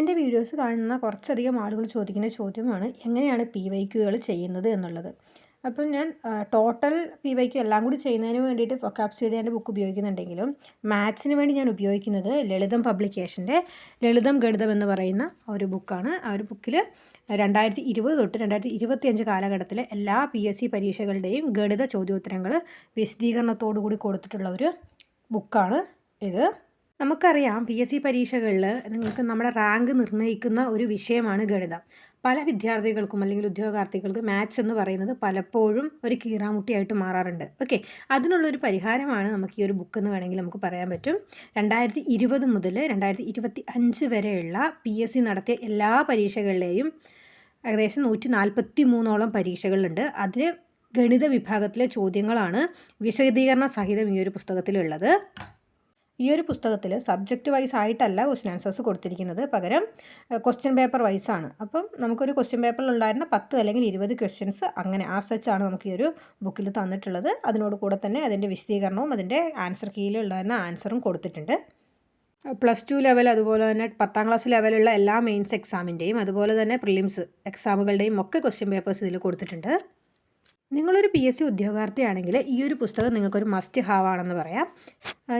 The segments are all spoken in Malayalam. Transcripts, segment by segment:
എന്റെ വീഡിയോസ് കാണുന്ന കുറച്ചധികം ആളുകൾ ചോദിക്കുന്ന ചോദ്യമാണ് എങ്ങനെയാണ് പി വൈ ക്യൂകൾ ചെയ്യുന്നത് എന്നുള്ളത്. അപ്പം ഞാൻ ടോട്ടൽ പി വൈ ക്യൂ എല്ലാം കൂടി ചെയ്യുന്നതിന് വേണ്ടിയിട്ട് വൊക്കാബ്സിഡിയന്റെ ബുക്ക് ഉപയോഗിക്കുന്നുണ്ടെങ്കിലും മാത്സിന് വേണ്ടി ഞാൻ ഉപയോഗിക്കുന്നത് ലളിതം പബ്ലിക്കേഷന്റെ ലളിതം ഗണിതം എന്ന് പറയുന്ന ഒരു ബുക്കാണ് ആ ഒരു ബുക്കിൽ രണ്ടായിരത്തി ഇരുപത് തൊട്ട് രണ്ടായിരത്തി ഇരുപത്തിയഞ്ച് കാലഘട്ടത്തിലെ എല്ലാ പി എസ് സി പരീക്ഷകളുടെയും ഗണിത ചോദ്യോത്തരങ്ങൾ വിശദീകരണത്തോടു കൂടി കൊടുത്തിട്ടുള്ള ഒരു ബുക്കാണ് ഇത്. നമുക്കറിയാം പി എസ് സി പരീക്ഷകളിൽ നിങ്ങൾക്ക് നമ്മുടെ റാങ്ക് നിർണയിക്കുന്ന ഒരു വിഷയമാണ് ഗണിതം. പല വിദ്യാർത്ഥികൾക്കും അല്ലെങ്കിൽ ഉദ്യോഗാർത്ഥികൾക്കും മാത്സ് എന്ന് പറയുന്നത് പലപ്പോഴും ഒരു കീറാമുട്ടിയായിട്ട് മാറാറുണ്ട്. ഓക്കെ അതിനുള്ളൊരു പരിഹാരമാണ് നമുക്ക് ഈ ഒരു ബുക്ക് എന്ന് വേണമെങ്കിൽ നമുക്ക് പറയാൻ പറ്റും. രണ്ടായിരത്തി ഇരുപത് മുതൽ രണ്ടായിരത്തി ഇരുപത്തി അഞ്ച് വരെയുള്ള പി എസ് സി നടത്തിയ എല്ലാ പരീക്ഷകളിലെയും ഏകദേശം നൂറ്റി നാൽപ്പത്തി മൂന്നോളം പരീക്ഷകളുണ്ട്. അതിൽ ഗണിത വിഭാഗത്തിലെ ചോദ്യങ്ങളാണ് വിശദീകരണ സഹിതം ഈ ഒരു പുസ്തകത്തിലുള്ളത്. ഈ ഒരു പുസ്തകത്തിൽ സബ്ജക്റ്റ് വൈസ് ആയിട്ടല്ല ക്വസ്റ്റ്യൻ ആൻസേഴ്സ് കൊടുത്തിരിക്കുന്നത്. പകരം ക്വസ്റ്റ്യൻ പേപ്പർ ആണ്. അപ്പം നമുക്കൊരു ക്വസ്റ്റ്യൻ പേപ്പറിൽ ഉണ്ടായിരുന്ന പത്ത് അല്ലെങ്കിൽ ഇരുപത് ക്വസ്റ്റ്യൻസ് അങ്ങനെ ആ ആണ് നമുക്ക് ഈ ഒരു ബുക്കിൽ തന്നിട്ടുള്ളത്. അതിനോട് കൂടെ തന്നെ അതിന്റെ വിശദീകരണവും അതിന്റെ ആൻസർ കീയിൽ ഉണ്ടായിരുന്ന ആൻസറും കൊടുത്തിട്ടുണ്ട്. പ്ലസ് ടു ലെവൽ അതുപോലെ തന്നെ പത്താം ക്ലാസ് ലെവലുള്ള എല്ലാ മെയിൻസ് എക്സാമിന്റെയും അതുപോലെ തന്നെ പ്രിലിംസ് എക്സാമുകളുടെയും ഒക്കെ ക്വസ്റ്റ്യൻ പേപ്പേഴ്സ് ഇതിൽ കൊടുത്തിട്ടുണ്ട്. നിങ്ങളൊരു പി എസ് സി ഉദ്യോഗാർത്ഥിയാണെങ്കിൽ ഈ ഒരു പുസ്തകം നിങ്ങൾക്കൊരു മസ്റ്റ് ഹാവ് ആണെന്ന് പറയാം.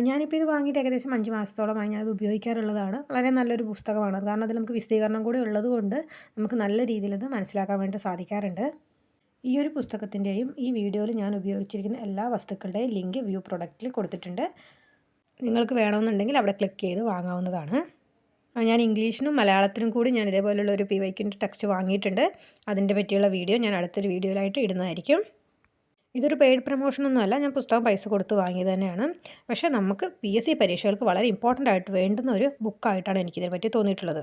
ഞാനിപ്പോൾ ഇത് വാങ്ങിയിട്ട് ഏകദേശം അഞ്ച് മാസത്തോളമായി ഞാനത് ഉപയോഗിക്കാറുള്ളതാണ്. വളരെ നല്ലൊരു പുസ്തകമാണ്. കാരണം അതിൽ നമുക്ക് വിശദീകരണം കൂടി ഉള്ളതുകൊണ്ട് നമുക്ക് നല്ല രീതിയിൽ അത് മനസ്സിലാക്കാൻ വേണ്ടി സാധിക്കാറുണ്ട്. ഈ ഒരു പുസ്തകത്തിന്റെയും ഈ വീഡിയോയിൽ ഞാൻ ഉപയോഗിച്ചിരിക്കുന്ന എല്ലാ വസ്തുക്കളുടെയും ലിങ്ക് വ്യൂ പ്രൊഡക്റ്റിൽ കൊടുത്തിട്ടുണ്ട്. നിങ്ങൾക്ക് വേണമെന്നുണ്ടെങ്കിൽ അവിടെ ക്ലിക്ക് ചെയ്ത് വാങ്ങാവുന്നതാണ്. ഞാൻ ഇംഗ്ലീഷിനും മലയാളത്തിനും കൂടി ഞാൻ ഇതേപോലെയുള്ള ഒരു പി വൈക്കിന്റെ ടെക്സ്റ്റ് വാങ്ങിയിട്ടുണ്ട്. അതിന്റെ പറ്റിയുള്ള വീഡിയോ ഞാൻ അടുത്തൊരു വീഡിയോയിലായിട്ട് ഇടുന്നതായിരിക്കും. ഇതൊരു പെയ്ഡ് പ്രൊമോഷനൊന്നും അല്ല ഞാൻ പുസ്തകം പൈസ കൊടുത്ത് വാങ്ങിയത് തന്നെയാണ്. പക്ഷേ നമുക്ക് പി എസ് സി പരീക്ഷകൾക്ക് വളരെ ഇമ്പോർട്ടന്റ് ആയിട്ട് വേണ്ടുന്ന ഒരു ബുക്കായിട്ടാണ് എനിക്കിതിനെ പറ്റി തോന്നിയിട്ടുള്ളത്.